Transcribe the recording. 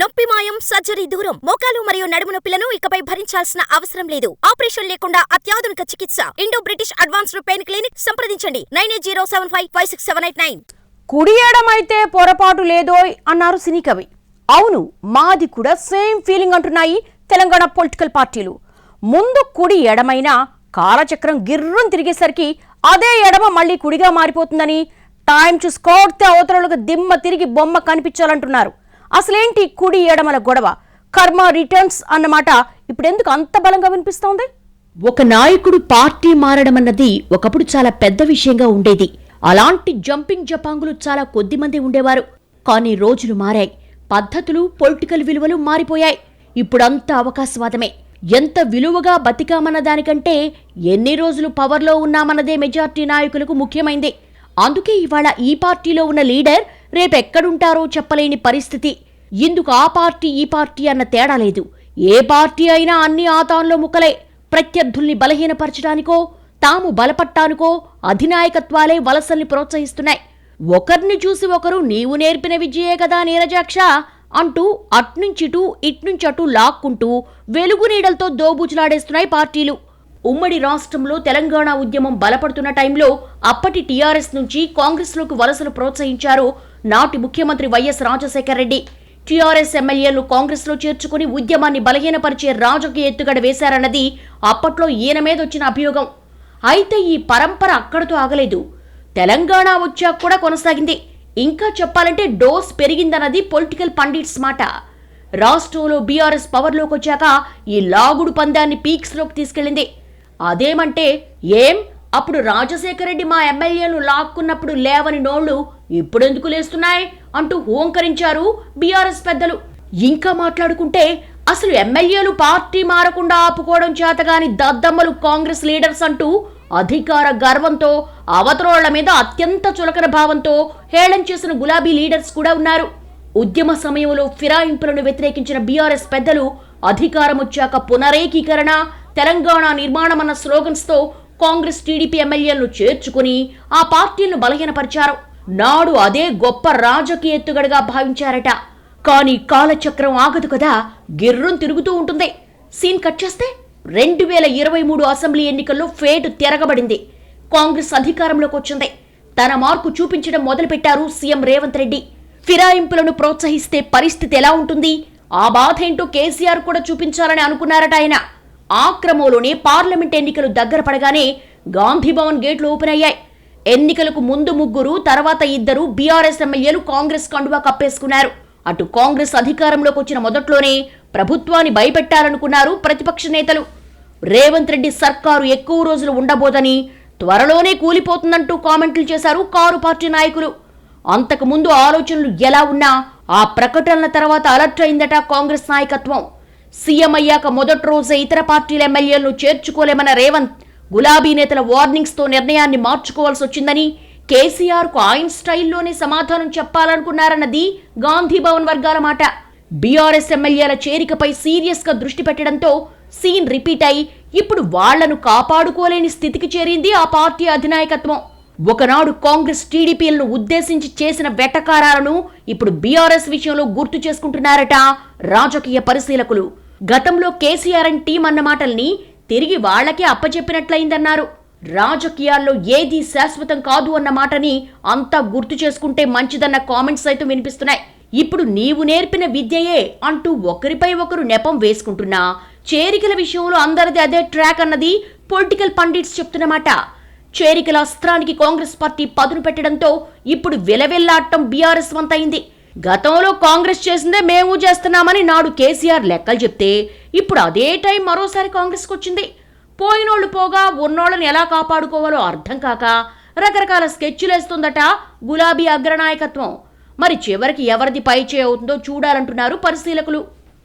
నొప్పి మాయం సర్జరీ దూరం. మోకాలు మరియు నడుము నొప్పులను ఇకపై భరించాల్సిన అవసరం లేదు. ఆపరేషన్ లేకుండా అత్యాధునిక చికిత్స. Indo British advanced pain clinic సంప్రదించండి. Nine eight zero seven five five six seven eight nine. కుడి అయితే పొరపాటు లేదోయ్ అన్నారు సినీ కవి. అవును మాది కూడా సేమ్ ఫీలింగ్ అంటున్నాయి తెలంగాణ పొలిటికల్ పార్టీలు. ముందు కుడి ఎడమైన కాలచక్రం గిర్రం తిరిగేసరికి అదే ఎడమ మళ్ళీ కుడిగా మారిపోతుందని టైం చూసి కోడితే అవతలకు దిమ్మ తిరిగి బొమ్మ కనిపించాలంటున్నారు. అసలేంటి కుడి ఎడమల గొడవ? కర్మ రిటర్న్స్ అన్నమాట ఇప్పుడెందుకు అంత బలంగా వినిపిస్తోంది? ఒక నాయకుడు పార్టీ మారడం అన్నది ఒకప్పుడు చాలా పెద్ద విషయంగా ఉండేది. అలాంటి జంపింగ్ జపాంగులు చాలా కొద్ది మంది ఉండేవారు. కానీ రోజులు మారాయి. పద్ధతులు పొలిటికల్ విలువలు మారిపోయాయి. ఇప్పుడంతా అవకాశవాదమే. ఎంత విలువగా బతికామన్న దానికంటే ఎన్ని రోజులు పవర్లో ఉన్నామన్నదే మెజార్టీ నాయకులకు ముఖ్యమైంది. అందుకే ఇవాళ ఈ పార్టీలో ఉన్న లీడర్ రేపెక్కడుంటారో చెప్పలేని పరిస్థితి. ఇందుకు ఆ పార్టీ ఈ పార్టీ అన్న తేడా లేదు. ఏ పార్టీ అయినా అన్ని ఆతాన్లో ముక్కలే. ప్రత్యర్థుల్ని బలహీనపరచడానికో తాము బలపట్టానికో అధినాయకత్వాలే వలసల్ని ప్రోత్సహిస్తున్నాయి. ఒకరిని చూసి ఒకరు నీవు నేర్పిన విజయే కదా నీరజాక్ష అంటూ అట్నుంచిటు ఇట్నుంచటు లాక్కుంటూ వెలుగు నీడలతో దోబూచులాడేస్తున్నాయి పార్టీలు. ఉమ్మడి రాష్ట్రంలో తెలంగాణ ఉద్యమం బలపడుతున్న టైంలో అప్పటి టీఆర్ఎస్ నుంచి కాంగ్రెస్లోకి వలసలు ప్రోత్సహించారు నాటి ముఖ్యమంత్రి వైఎస్ రాజశేఖర రెడ్డి. టీఆర్ఎస్ ఎమ్మెల్యేలు కాంగ్రెస్లో చేర్చుకుని ఉద్యమాన్ని బలహీనపరిచే రాజకీయ ఎత్తుగడ వేశారన్నది అప్పట్లో ఈయన మీద వచ్చిన అభియోగం. అయితే ఈ పరంపర అక్కడితో ఆగలేదు. తెలంగాణ వచ్చాక కూడా కొనసాగింది. ఇంకా చెప్పాలంటే డోస్ పెరిగిందన్నది పొలిటికల్ పండిట్స్ మాట. రాష్ట్రంలో బీఆర్ఎస్ పవర్లోకి వచ్చాక ఈ లాగుడు పందాన్ని పీక్స్లోకి తీసుకెళ్ళింది. అదేమంటే ఏం? అప్పుడు రాజశేఖర రెడ్డి మా ఎమ్మెల్యేలు లాక్కున్నప్పుడు లేవని నోళ్ళు ఇప్పుడెందుకు లేస్తున్నాయి అంటూ హోంకరించారు బీఆర్ఎస్ పెద్దలు. ఇంకా మాట్లాడుకుంటే అసలు ఎమ్మెల్యేలు పార్టీ మారకుండా ఆపుకోవడం చేతగాని దద్దమ్మలు కాంగ్రెస్ లీడర్స్ అంటూ అధికార గర్వంతో అవతరోళ్ళ మీద అత్యంత చులకన భావంతో హేళం చేసిన గులాబీ లీడర్స్ కూడా ఉన్నారు. ఉద్యమ సమయంలో ఫిరాయింపులను వ్యతిరేకించిన బీఆర్ఎస్ పెద్దలు అధికారం వచ్చాక పునరేకీకరణ తెలంగాణ నిర్మాణం అన్న స్లోగన్స్తో కాంగ్రెస్ టీడీపీ ఎమ్మెల్యేలను చేర్చుకుని ఆ పార్టీలను బలహీనపరిచారు. నాడు అదే గొప్ప రాజకీయ ఎత్తుగడగా భావించారట. కానీ కాలచక్రం ఆగదు కదా గిర్రం తిరుగుతూ ఉంటుంది. సీన్ కట్ చేస్తే రెండు వేల ఇరవై మూడు అసెంబ్లీ ఎన్నికల్లో ఫేటు తిరగబడింది. కాంగ్రెస్ అధికారంలోకి వచ్చింది. తన మార్కు చూపించడం మొదలుపెట్టారు సీఎం రేవంత్ రెడ్డి. ఫిరాయింపులను ప్రోత్సహిస్తే పరిస్థితి ఎలా ఉంటుంది? ఆ బాధ ఏంటో కేసీఆర్ కూడా చూపించాలని అనుకున్నారట ఆయన. ఆ క్రమంలోనే పార్లమెంట్ ఎన్నికలు దగ్గర పడగానే గాంధీభవన్ గేట్లు ఓపెన్ అయ్యాయి. ఎన్నికలకు ముందు ముగ్గురు తర్వాత ఇద్దరు బీఆర్ఎస్ ఎమ్మెల్యేలు కాంగ్రెస్ కండువా కప్పేసుకున్నారు. అటు కాంగ్రెస్ అధికారంలోకి వచ్చిన మొదట్లోనే ప్రభుత్వాన్ని భయపెట్టాలనుకున్నారు ప్రతిపక్ష నేతలు. రేవంత్ రెడ్డి సర్కారు ఎక్కువ రోజులు ఉండబోదని త్వరలోనే కూలిపోతుందంటూ కామెంట్లు చేశారు కారు పార్టీ నాయకులు. అంతకుముందు ఆలోచనలు ఎలా ఉన్నా ఆ ప్రకటనల తర్వాత అలర్ట్ అయిందట కాంగ్రెస్ నాయకత్వం. సీఎం అయ్యాక మొదటి రోజే ఇతర పార్టీల ఎమ్మెల్యేలను చేర్చుకోలేమన్న రేవంత్ గులాబీ నేతల వార్నింగ్స్తో నిర్ణయాన్ని మార్చుకోవాల్సి వచ్చిందని కేసీఆర్కు ఆయన స్టైల్లోనే సమాధానం చెప్పాలనుకున్నారన్నది గాంధీ భవన్ వర్గాల మాట. బీఆర్ఎస్ ఎమ్మెల్యేల చేరికపై సీరియస్గా దృష్టి పెట్టడంతో సీన్ రిపీట్ అయి ఇప్పుడు వాళ్ళను కాపాడుకోలేని స్థితికి చేరింది ఆ పార్టీ అధినాయకత్వం. ఒకనాడు కాంగ్రెస్ టీడీపీలను ఉద్దేశించి చేసిన వెటకారాలను ఇప్పుడు బీఆర్ఎస్ విషయంలో గుర్తు చేసుకుంటున్నారట రాజకీయ పరిశీలకులు. గతంలో కేసీఆర్ అండ్ టీం అన్న మాటల్ని తిరిగి వాళ్ళకే అప్పచెప్పినట్లయిందన్నారు. రాజకీయాల్లో ఏదీ శాశ్వతం కాదు అన్న మాటని అంతా గుర్తు చేసుకుంటే మంచిదన్న కామెంట్స్ అయితే వినిపిస్తున్నాయి. ఇప్పుడు నీవు నేర్పిన విద్యయే అంటూ ఒకరిపై ఒకరు నెపం వేసుకుంటున్నా చేరికల విషయంలో అందరిది అదే ట్రాక్ అన్నది పొలిటికల్ పండిట్స్ చెప్తున్నమాట. చేరికల అస్త్రానికి కాంగ్రెస్ పార్టీ పదును పెట్టడంతో ఇప్పుడు విలవెల్లాడటం బీఆర్ఎస్ వంతైంది గతంలో కాంగ్రెస్ చేసిందే మేము చేస్తున్నామని నాడు కేసీఆర్ లెక్కలు చెప్తే ఇప్పుడు అదే టైం మరోసారి కాంగ్రెస్కి వచ్చింది పోయినోళ్ళు పోగా ఉన్నోళ్ళని ఎలా కాపాడుకోవాలో అర్థం కాక రకరకాల స్కెచ్లేస్తుందట గులాబీ అగ్రనాయకత్వం. మరి చివరికి ఎవరిది పై అవుతుందో చూడాలంటున్నారు పరిశీలకులు.